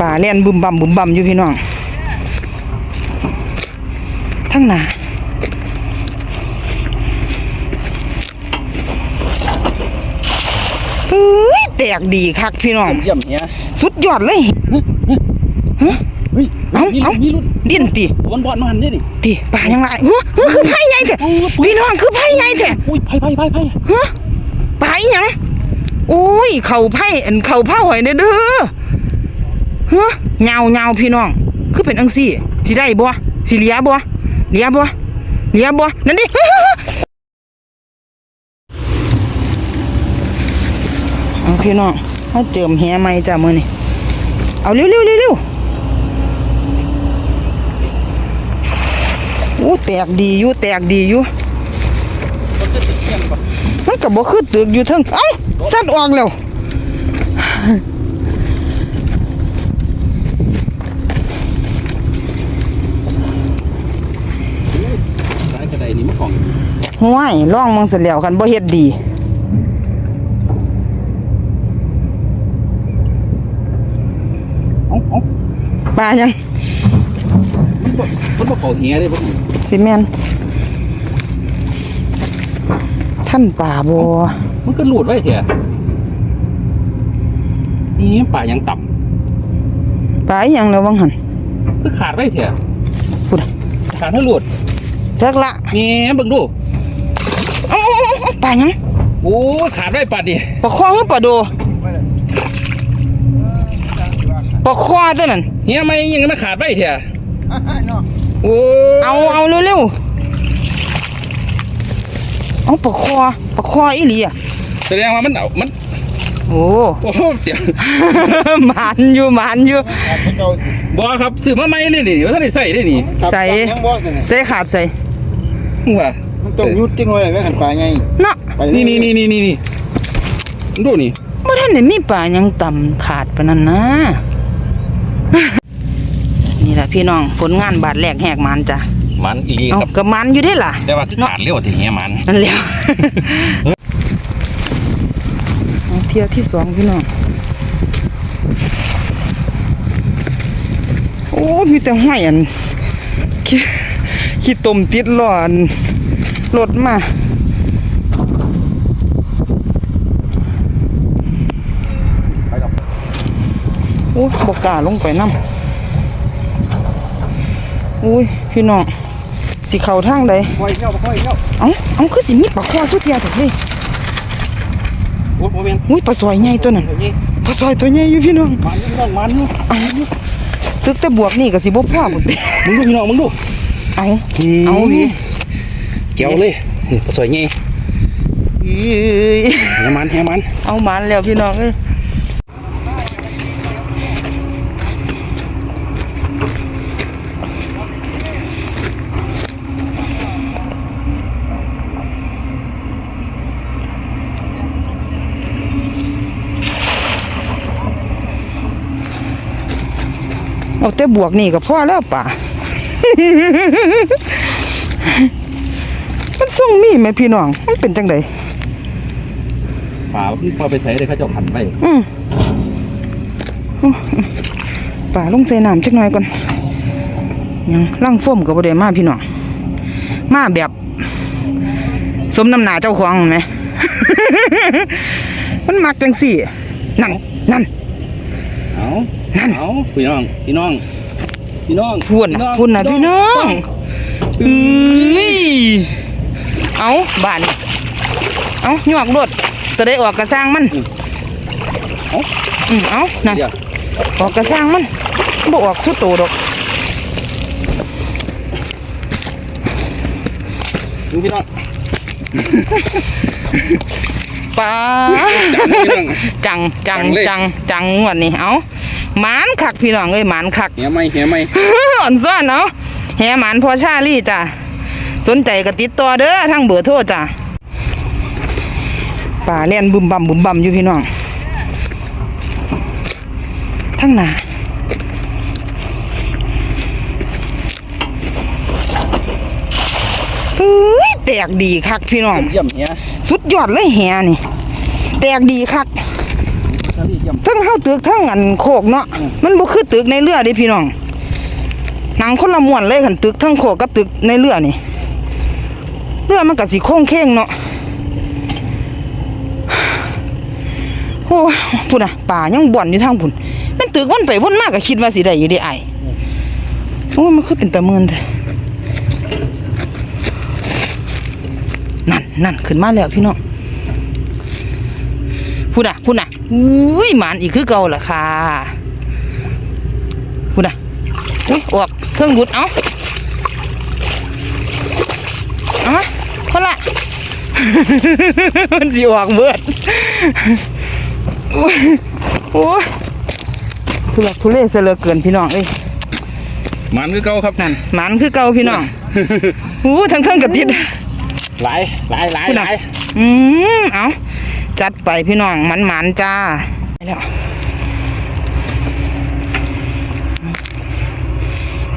ป่าเล่นบุมบัมบุมบัมอยู่พี่น้องทั้งหนาเฮ้ยแตกดีคักพี่น้องเยี่ยมเฮียสุดยอดเลยเฮ้ยเอ้ามีเอ้ามีรุ่นดิ้นติบอลบอลมาหันนี่นี่ติป่ายังไงหัวหัวคือไผ่ใหญ่แท้พี่น้องคือไผ่ใหญ่แท้อุ้ยไพ่ไพ่ไพ่ไพ่ฮะป่าอีหยังโอ้ย เข่าไผ่อันเข่าเผาหอยเด้อ เด้เงาเงาพี่น้อง คือเป็นอังซี่สิได้บ่สิเลียบ่เลียบ่เลียบ่นั่นดิเอาพี่น้องมาเจิมแหใหม่จ้ามือนี้เอาเร็วเร็วเร็วเร็วโอ้แตกดีอยู่แตกดีอยู่มันก็บ่คือตึกอยู่เทิงเอ้าสัตว์ออกแล้ว สายกระได นี่มันของห้วยล่องมึงเสร็จแล้วคันบ่เฮ็ดดีเอ้าเอ้าปลายังมันบ่มันบ่เขาเฮียเลยบ่สิแม่นท่านป่าบ่มันก็หลุดไว้เถอะนี่ป่ายังต่ปลาอีหยังแล้ววังหันำคือขาดไว้เถอะพูดอะขาดให้หลุด จักละนี่เบิ่งดูเอ้าๆๆๆปลายังโอ้ขาดไว้ปัดดิปลาคอคือปลาโดปลาคอตัวนั้นเฮียไม่ยังมาขาดไว้เถอะโอ้เอาเอาเร็วๆเอาปลาคอปลาคออีหลีอะแสดงว่ามันเอามันโอ้โอ้เดี๋ยวหมันอยู่หมันอยู่บ่ครับซื้อมาใหม่เลยนี่ว่าท่านได้ใส่ได้นี่ใส่ยังบ่สิเนี่ยใส่ขาดใส่ ว่ามันต้องยุดจังเลยแม่ขันปลาไงเนาะไปนี่นี่นี่นี่นี่นี่ดูนี่บ่ทันได้มีปลาหยังต่ำขาดปานนั้นนะ นี่แหละพี่น้องผลงานบาทแรกแหกมันจ้ะมันอีหลีเอาครับก็มันอยู่ได้ล่ะ แต่ว่าคือขาดเร็วที่เฮียมันนั่นแหล้วเอาเที่ยวที่สองพี่น้องโอ้มีแต่ห้อยอัน ขี้ขี้ตมติดล้ออันรถมาโอ้บกล้าลงไปน้ำอุ้ยพี่น้องสิเข้าทางใดค่อยเข้าค่อยเข้าเอ้าเอ้าคือสิมีปลาคอสุดเทียแต่เฮ้ยโอ้โหแม่นอุ้ยปลาซอยใหญ่ตัวนั้นนี่ปลาซอยตัวใหญ่อยู่พี่น้องมันอยู่น้องมันอยู่เอาตึกแต่บวกนี่ก็สิบ่พอบ่ติมึงดูพี่น้องมึงดู เอาเอาพี่เกี่ยวเลยนี่ปลาสวยไงอีเฮียมันเฮียมันเอามันแล้วพี่น้องเอ้ยเอาแต่บวกนี่ก็พอแล้วป่ะ มันส่งมีไหมพี่น้อง มันเป็นจังไดป่าพี่พอไปใส่เลยเขาเจ้าขันไปอืมป่าลงใส่น้ำจักหน่อยก่อนยังล่างฟ้มกับบ่ได้มาพี่น้อง มาแบบ สมน้ำหนาเจ้าของเห็นไหม มันมักจังสี่ นั่น นั่น เอานั่น เอาพี่น้อง พี่น้อง พี่น้องพูดนะพูดนะพี่น้องเอ้ยเอาบานเอาหยวกรถจะได้ออกกระสร้างมันเอาอืมเอานั่นเดี๋ยวออกกระสร้างมันบ่ออกสุดโตดอกดูพี่น้องป้าจังพี่น้องจังจังจังเลยจังจังงวดนี้เอา หมานคักพี่น้องเอ้ยหมานคักเฮียไม่เฮียไม่ อ่อนซ้อนเนาะแหหมานพอชาลี่จ้ะสนใจก็ติดต่อเด้อทางเบอร์โทรจ้ะป่าเลียนบุมบัมบุมบัมอยู่พี่น้องทั้งหนาเฮ้ยแตกดีคักพี่น้องเยี่ยมเฮียสุดยอดเลยแหนี่ แตกดีคักทะ เลเยี่ยมทั้งเฮาตึกทั้งอันโคกเนาะมันบ่คือตึกในเรือเด้พี่น้องหนังคนละมวนเลยคันตึกทั้งโคกกับตึกในเรือนี่เรือมันก็สิโค้งเคงเนาะโอ้พุ่นน่ะป่ายังบ่อนอยู่ทางพุ่นมันตึกวนไปวนมากก็คิดว่าสิได้อยู่ด้ไอโอ้มันคือเป็นตะเมินแท้นั่นนั่นขึ้นมาแล้วพี่น้องพูดอะพูดอะ อุ้ยหมันอีกคือเก่าล่ะค่ะพูดอะอุ้ยออกเครื่องบุดเอาเอามาคนละมันสิออกเบิดโอ้ยโอ้ยทุลักทุเลเสยเหลือเกินพี่น้องเอ้ยมันคือเก่าครับนั่นหมันคือเก่าพี่น้องอู้ทั้งเครื่องกับติดหลายหลายหลายพูดหอะลายอืมเอา จัดไปพี่น้องมันหมันๆจ้าไปแล้ว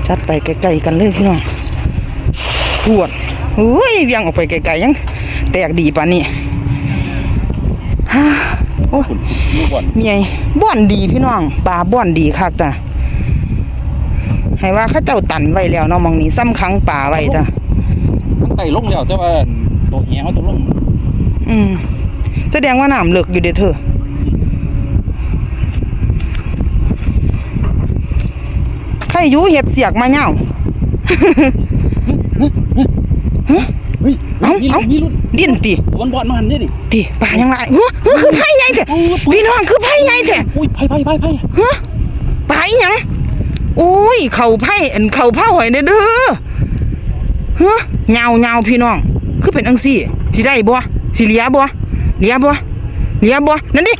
จัดไปไกลๆกันเลยพี่น้องปวดอุ้ยเวียงออกไปไกลๆยัง แตกดีปานนี้ฮ่าโอ้ยลูกก่อนเมียบ่อนดีพี่น้องปลาบ่อนดีคักจ้ะให้ว่าเข้าเจ้าตันไว้แล้วเนาะหมองนี้ซ้ำครั้งป่าไว้จ้ะตั้งไต่ลงแล้วแต่ว่าตัวเหี้ยเขาตัวลงอืม แสดงว่าน้ำเลิกอยู่เด้อเธอใครอยู่เห็ดเสียกมาเน่าเฮ้ยเอ้ามีเอ้ารุ่นมีรุ่นดิ้นติบอลบอลมาหันนี่ดิติป่ายังไรหัวหัวคือไผ่ใหญ่แท้โอ้ยพี่น้องคือไผ่ใหญ่แท้อุ้ยไผ่ไผ่ไผ่ไผ่ฮะป่าอีหยังโอ้ย เข่าไผ่อันเข่าเผาหอยเด้อเด้อฮะเงาเงาพี่น้อง คือเป็นอังซี่สิได้บ่สิเหลียบ่ เหลียบ่เหลียบ่นั่นดิ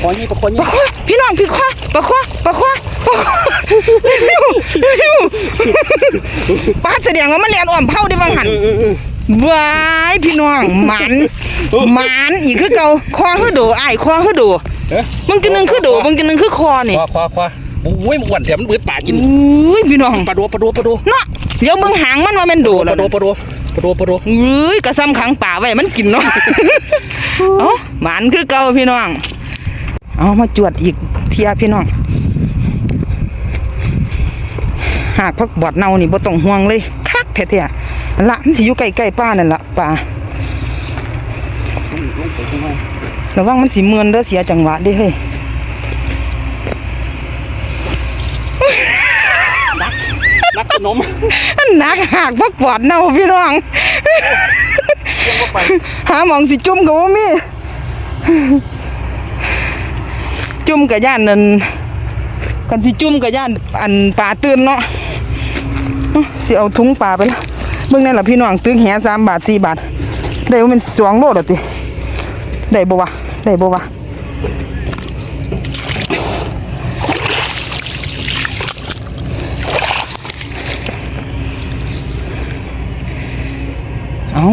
คอนี่ตะคอนี่ปะควาพี่น้องพี่ควาปะควาปะควาปะควาเร็วเร็วป้าแสดงว่ามันเรียนอ่อมเผาได้บางหันวายพี่น้องหมันหมันอีกคือเก่าคอคือโดอ้ายคอคือโดเอ๊ะบางกินนึงคือโดบางกินนึงคือคอนี่ควาควาควาโอ้ยมันอ้วนแถมมันเบิดปากกินอุ้ยพี่น้องปลาโดปลาโดปลาโดเนาะเดี๋ยวเบิ่งหางมันว่าแม่นโดปแล้ลาวโดปลาโดปลาโดปลาโดเอ้ยกระซ้ำขังป่าไว้มันกินเนาะ เอ้าหมันคือเก่าพี่น้อง เอามาจวดอีกเทียพี่น้อง หากพักบอดเน่านี่บ่ต้องห่วงเลย คักแท้ๆอันละมันสิอยู่ใกล้ๆป้านั่นละป่าระวังมันสิเมือนเด้อเสียจังหวะเด้เฮ้ยนักสนมมันหนักหากพักบอดเน่าพี่น้อง หาหมองสิจุ่มก็บ่มี จุ่มกับย่านนั่นกันสิจุ่มกับย่านอันปลาตื่นเนาะสิเอาถุงปลาไปละเบิ่งนั่นล่ะพี่น้องตึกแหสามบาทสี่บาท ได้ว่ามันสองโลดอกติได้บ่วะได้บ่วะเอา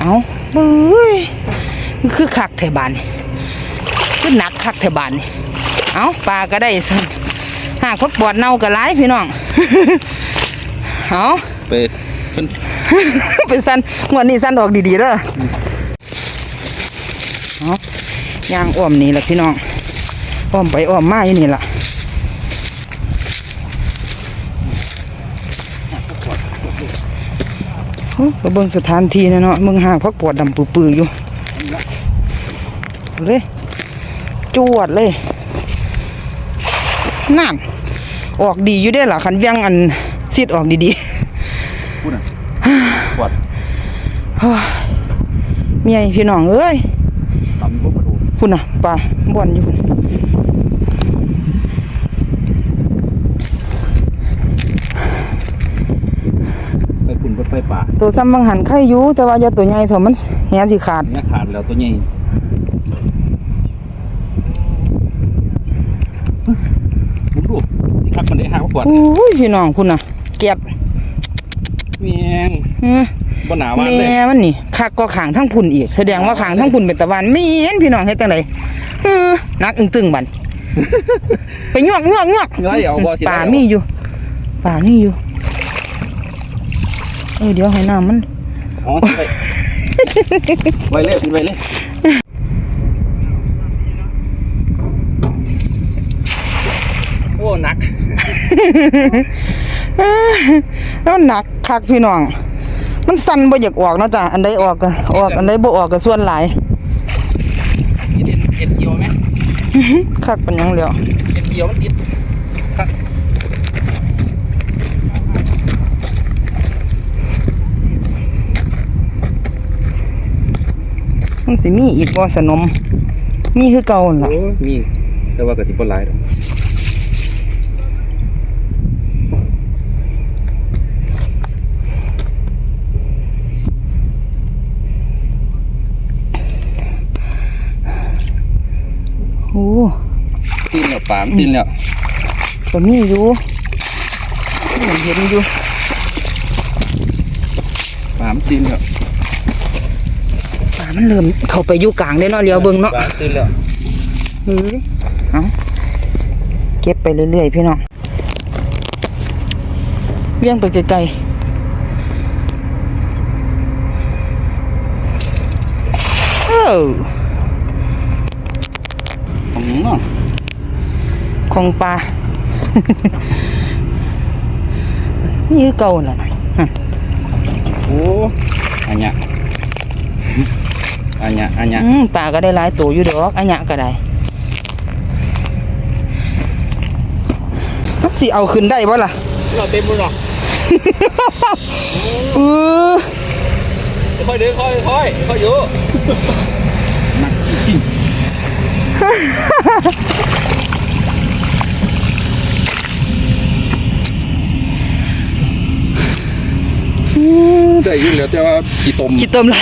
เอาเบ้ยคือคักแถบานนี่คือหนักคักแถบานนี่เอาปลาก็ได้ซั่นหากพดปอดเน่าก็หลายพี่น้องเอาไปเพิ่นเป็นสันงวดนี้สันออกดีๆเด้อเอาย่างอ้อมนี่แหละพี่น้องอ้อมไปอ้อมมาอยู่นี่ล่ะ โอ้ไปเบิ่งสถานที่นะเนาะเมืองห่างพักปวดดำปื้อๆอยู่เอาเลยจวดเลยนั่นออกดีอยู่ได้อล่ะคันเวียงอันซิดออกดีๆพูดน่ะปวดเมียพี่น้องเอ้ยลำพวกปลาโดพุ่นน่ะปลาบ่อนอยู่พุ่นไปคุณ ไปป่าตัวซ้ำบางหันไข่อยู่แต่ว่าอย่าตัวใหญ่เถอะมันแหสิขาดเนี่ยขาดแล้วตัวใหญ่ผมดูที่คักมันได้ห้าขวดอุ้ยพี่น้องพุ่นน่ะ เก็บเมียงเออบ่หนาวานเลยแม่มันนี่คักก็ขางทั้งพุ่นอีกแสดงว่าขางทั้งพุ่นเป็นตะวันแม่นพี่น้องเฮ็ดจังไดเออนักอึ้งตึงบันไปยวกยวกยวกเงยเอาบ่สิป่ามีอยู่ป่ามีอยู่ เออเดี๋ยวให้น้ำมันอ๋อไปไปเลยไปเลยโอ้หนักแล้วหนักคักพี่น้อง มันสั่นบ่อยากออกนะจ้ะอันใดออกก็ออกอันใดบ่ออกก็ส่วนหลายเห็นเห็ดเดียวไหมคักเป็นยังเดียวเห็ดเดียวมันติด มันสิมีอีกบ่สนม มีคือเก่าหั่นล่ะโอ้ยมีแต่ว่ากะสิบ่หลายดอกโอ้ตื่นแล้วปามตื่นแล้วก็มีอยู่เห็นอยู่ปามตื่นแล้วป่า มันเริ่มเข้าไปอยู่กลางได้เนาะเลี้ยวเบิ่งเนาะปามตื่นแล้วเฮ้ยเอาเก็บไปเรื่อยๆพี่น้องเวี่ยงไปไกลๆเออตรงนี้เนาะของปลานี่คือเก่าน่ะฮะโอ้อันเนี้ยอันเนี้ยอันเนี้ยอืมปลาก็ได้หลายตัวอยู่ดอกอันหยะก็ได้มันสิเอาขึ้นได้บ่ล่ะเราเต็มมือหรอกเออค่อยเดินค่อยค่อยค่อยอยู่ได้อยู่แล้วแต่ว่าขี้ตมคิดเติมหลาย